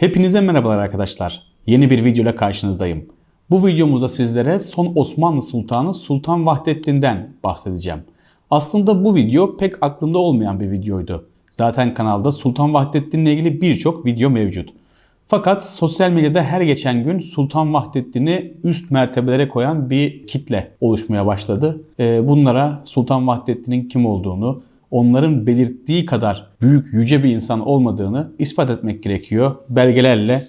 Hepinize merhabalar arkadaşlar. Yeni bir videoyla karşınızdayım. Bu videomuzda sizlere son Osmanlı Sultanı Sultan Vahdettin'den bahsedeceğim. Aslında bu video pek aklımda olmayan bir videoydu. Zaten kanalda Sultan Vahdettin'le ilgili birçok video mevcut. Fakat sosyal medyada her geçen gün Sultan Vahdettin'i üst mertebelere koyan bir kitle oluşmaya başladı. Ee, Bunlara Sultan Vahdettin'in kim olduğunu, onların belirttiği kadar büyük, yüce bir insan olmadığını ispat etmek gerekiyor. Belgelerle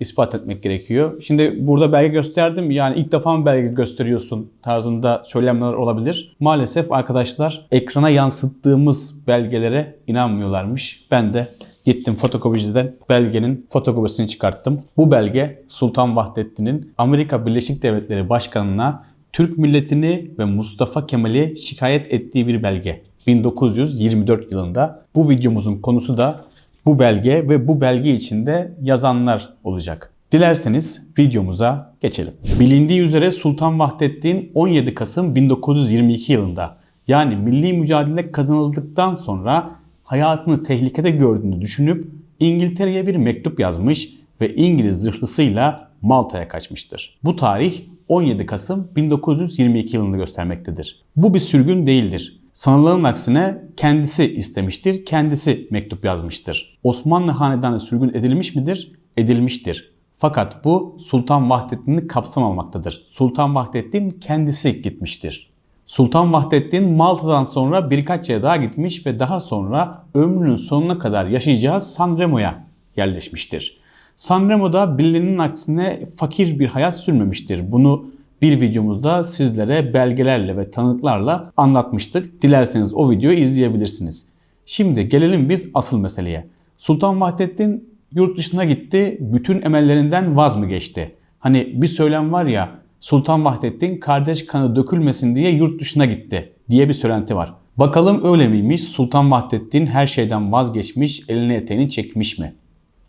ispat etmek gerekiyor. Şimdi burada belge gösterdim. Yani ilk defa mı belge gösteriyorsun tarzında söylemler olabilir. Maalesef arkadaşlar ekrana yansıttığımız belgelere inanmıyorlarmış. Ben de gittim fotokopiciden belgenin fotokopisini çıkarttım. Bu belge Sultan Vahdettin'in Amerika Birleşik Devletleri Başkanı'na Türk milletini ve Mustafa Kemal'i şikayet ettiği bir belge. 1924 yılında. Bu videomuzun konusu da bu belge ve bu belge içinde yazanlar olacak. Dilerseniz videomuza geçelim. Bilindiği üzere Sultan Vahdettin 17 Kasım 1922 yılında yani milli mücadele kazanıldıktan sonra hayatını tehlikede gördüğünü düşünüp İngiltere'ye bir mektup yazmış ve İngiliz zırhlısıyla Malta'ya kaçmıştır. Bu tarih 17 Kasım 1922 yılını göstermektedir. Bu bir sürgün değildir. Sanılanın aksine kendisi istemiştir, kendisi mektup yazmıştır. Osmanlı hanedanı sürgün edilmiş midir? Edilmiştir. Fakat bu Sultan Vahdettin'i kapsamamaktadır. Sultan Vahdettin kendisi gitmiştir. Sultan Vahdettin Malta'dan sonra birkaç yere daha gitmiş ve daha sonra ömrünün sonuna kadar yaşayacağı Sanremo'ya yerleşmiştir. Sanremo'da bilinenin aksine fakir bir hayat sürmemiştir. Bunu bir videomuzda sizlere belgelerle ve tanıklarla anlatmıştık. Dilerseniz o videoyu izleyebilirsiniz. Şimdi gelelim biz asıl meseleye. Sultan Vahdettin yurt dışına gitti, bütün emellerinden vaz mı geçti? Hani bir söylem var ya, Sultan Vahdettin kardeş kanı dökülmesin diye yurt dışına gitti diye bir söylenti var. Bakalım öyle miymiş? Sultan Vahdettin her şeyden vazgeçmiş, eline eteğini çekmiş mi?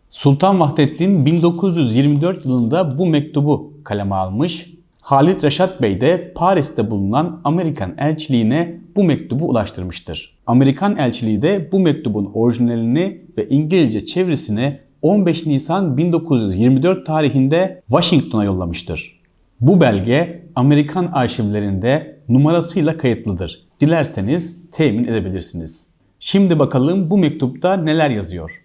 Sultan Vahdettin 1924 yılında bu mektubu kaleme almış. Halit Reşat Bey de Paris'te bulunan Amerikan elçiliğine bu mektubu ulaştırmıştır. Amerikan elçiliği de bu mektubun orijinalini ve İngilizce çevirisini 15 Nisan 1924 tarihinde Washington'a yollamıştır. Bu belge Amerikan arşivlerinde numarasıyla kayıtlıdır. Dilerseniz temin edebilirsiniz. Şimdi bakalım bu mektupta neler yazıyor.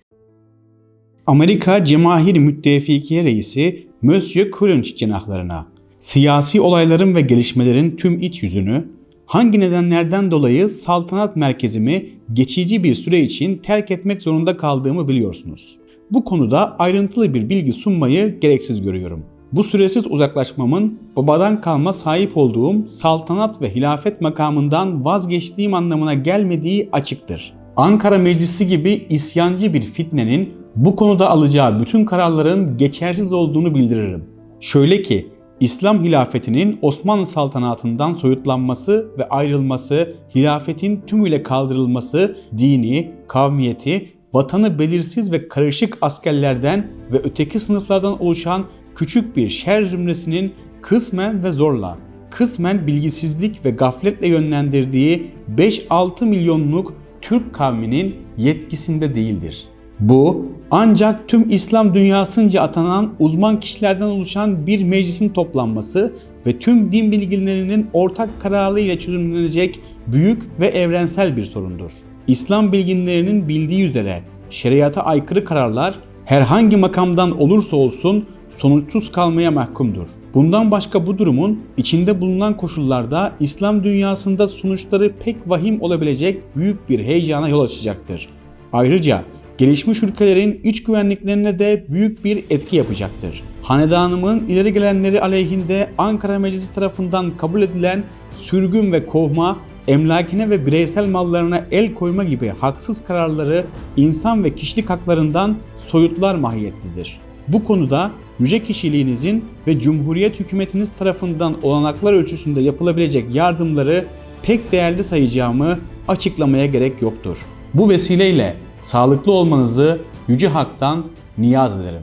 Amerika Cemahir Müttefikiye Reisi Monsieur Coolidge cenahlarına siyasi olayların ve gelişmelerin tüm iç yüzünü, hangi nedenlerden dolayı saltanat merkezimi geçici bir süre için terk etmek zorunda kaldığımı biliyorsunuz. Bu konuda ayrıntılı bir bilgi sunmayı gereksiz görüyorum. Bu süresiz uzaklaşmamın babadan kalma sahip olduğum saltanat ve hilafet makamından vazgeçtiğim anlamına gelmediği açıktır. Ankara Meclisi gibi isyancı bir fitnenin bu konuda alacağı bütün kararların geçersiz olduğunu bildiririm. Şöyle ki İslam hilafetinin Osmanlı saltanatından soyutlanması ve ayrılması, hilafetin tümüyle kaldırılması, dini, kavmiyeti, vatanı belirsiz ve karışık askerlerden ve öteki sınıflardan oluşan küçük bir şer zümresinin kısmen ve zorla, kısmen bilgisizlik ve gafletle yönlendirdiği 5-6 milyonluk Türk kavminin yetkisinde değildir. Bu ancak tüm İslam dünyasınca atanan uzman kişilerden oluşan bir meclisin toplanması ve tüm din bilginlerinin ortak kararı çözümlenecek büyük ve evrensel bir sorundur. İslam bilginlerinin bildiği üzere şeriata aykırı kararlar herhangi makamdan olursa olsun sonuçsuz kalmaya mahkumdur. Bundan başka bu durumun içinde bulunan koşullarda İslam dünyasında sonuçları pek vahim olabilecek büyük bir heyecana yol açacaktır. Ayrıca gelişmiş ülkelerin iç güvenliklerine de büyük bir etki yapacaktır. Hanedanımın ileri gelenleri aleyhinde Ankara Meclisi tarafından kabul edilen sürgün ve kovma, emlakine ve bireysel mallarına el koyma gibi haksız kararları insan ve kişilik haklarından soyutlar mahiyetlidir. Bu konuda yüce kişiliğinizin ve Cumhuriyet hükümetiniz tarafından olanaklar ölçüsünde yapılabilecek yardımları pek değerli sayacağımı açıklamaya gerek yoktur. Bu vesileyle sağlıklı olmanızı Yüce Hak'tan niyaz ederim.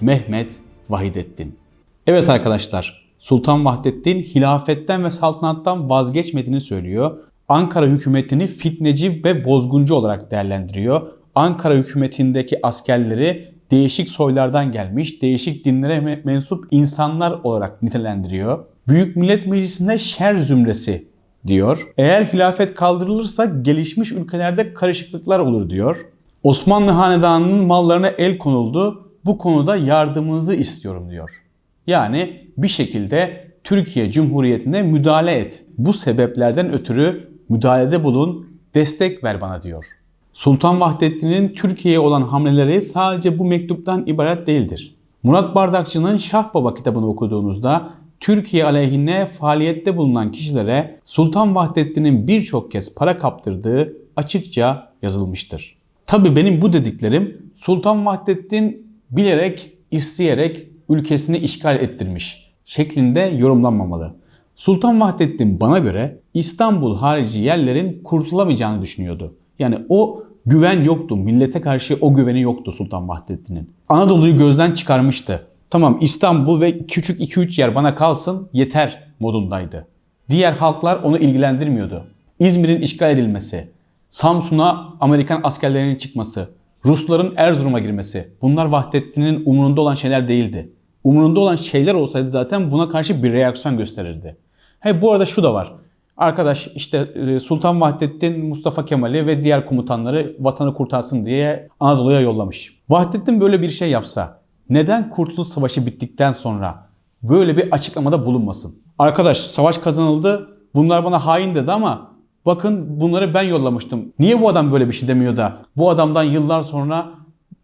Mehmet Vahidettin. Evet arkadaşlar, Sultan Vahdettin hilafetten ve saltanattan vazgeçmediğini söylüyor. Ankara hükümetini fitneci ve bozguncu olarak değerlendiriyor. Ankara hükümetindeki askerleri değişik soylardan gelmiş, değişik dinlere me- mensup insanlar olarak nitelendiriyor. Büyük Millet Meclisi'nde şer zümresi diyor. Eğer hilafet kaldırılırsa gelişmiş ülkelerde karışıklıklar olur diyor. Osmanlı Hanedanı'nın mallarına el konuldu. Bu konuda yardımınızı istiyorum diyor. Yani bir şekilde Türkiye Cumhuriyeti'ne müdahale et. Bu sebeplerden ötürü müdahalede bulun, destek ver bana diyor. Sultan Vahdettin'in Türkiye'ye olan hamleleri sadece bu mektuptan ibaret değildir. Murat Bardakçı'nın Şah Baba kitabını okuduğunuzda Türkiye aleyhine faaliyette bulunan kişilere Sultan Vahdettin'in birçok kez para kaptırdığı açıkça yazılmıştır. Tabi benim bu dediklerim Sultan Vahdettin bilerek, isteyerek ülkesini işgal ettirmiş şeklinde yorumlanmamalı. Sultan Vahdettin bana göre İstanbul harici yerlerin kurtulamayacağını düşünüyordu. Yani o güven yoktu. Millete karşı o güveni yoktu Sultan Vahdettin'in. Anadolu'yu gözden çıkarmıştı. Tamam İstanbul ve küçük 2-3 yer bana kalsın yeter modundaydı. Diğer halklar onu ilgilendirmiyordu. İzmir'in işgal edilmesi, Samsun'a Amerikan askerlerinin çıkması, Rusların Erzurum'a girmesi bunlar Vahdettin'in umurunda olan şeyler değildi. Umurunda olan şeyler olsaydı zaten buna karşı bir reaksiyon gösterirdi. He bu arada şu da var. Arkadaş işte e, Sultan Vahdettin Mustafa Kemal'i ve diğer komutanları vatanı kurtarsın diye Anadolu'ya yollamış. Vahdettin böyle bir şey yapsa neden Kurtuluş Savaşı bittikten sonra böyle bir açıklamada bulunmasın? Arkadaş savaş kazanıldı bunlar bana hain dedi ama bakın bunları ben yollamıştım. Niye bu adam böyle bir şey demiyor da bu adamdan yıllar sonra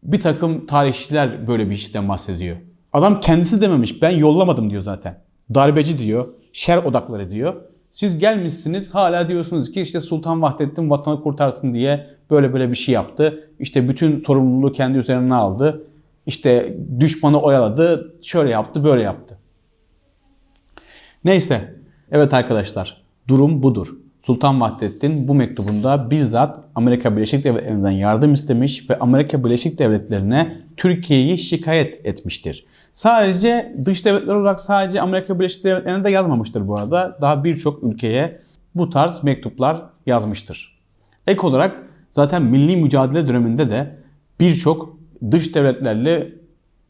bir takım tarihçiler böyle bir işten bahsediyor. Adam kendisi dememiş ben yollamadım diyor zaten. Darbeci diyor, şer odakları diyor. Siz gelmişsiniz hala diyorsunuz ki işte Sultan Vahdettin vatanı kurtarsın diye böyle böyle bir şey yaptı. İşte bütün sorumluluğu kendi üzerine aldı. İşte düşmanı oyaladı, şöyle yaptı, böyle yaptı. Neyse, evet arkadaşlar durum budur. Sultan Vahdettin bu mektubunda bizzat Amerika Birleşik Devletleri'nden yardım istemiş ve Amerika Birleşik Devletleri'ne Türkiye'yi şikayet etmiştir. Sadece dış devletler olarak sadece Amerika Birleşik Devletleri'ne de yazmamıştır bu arada. Daha birçok ülkeye bu tarz mektuplar yazmıştır. Ek olarak zaten milli mücadele döneminde de birçok dış devletlerle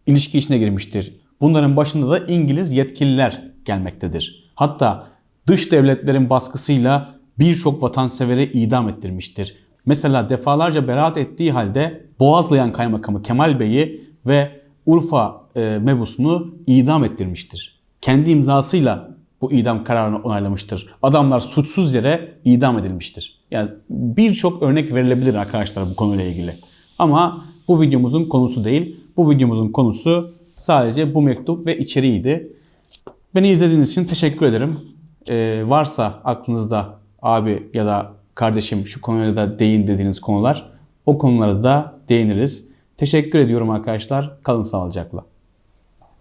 ilişki içine girmiştir. Bunların başında da İngiliz yetkililer gelmektedir. Hatta dış devletlerin baskısıyla birçok vatanseveri idam ettirmiştir. Mesela defalarca beraat ettiği halde Boğazlayan Kaymakamı Kemal Bey'i ve Urfa e, mebusunu idam ettirmiştir. Kendi imzasıyla bu idam kararını onaylamıştır. Adamlar suçsuz yere idam edilmiştir. Yani birçok örnek verilebilir arkadaşlar bu konuyla ilgili. Ama bu videomuzun konusu değil. Bu videomuzun konusu sadece bu mektup ve içeriğiydi. Beni izlediğiniz için teşekkür ederim. Ee, varsa aklınızda abi ya da kardeşim şu konuya da değin dediğiniz konular o konulara da değiniriz. Teşekkür ediyorum arkadaşlar. Kalın sağlıcakla.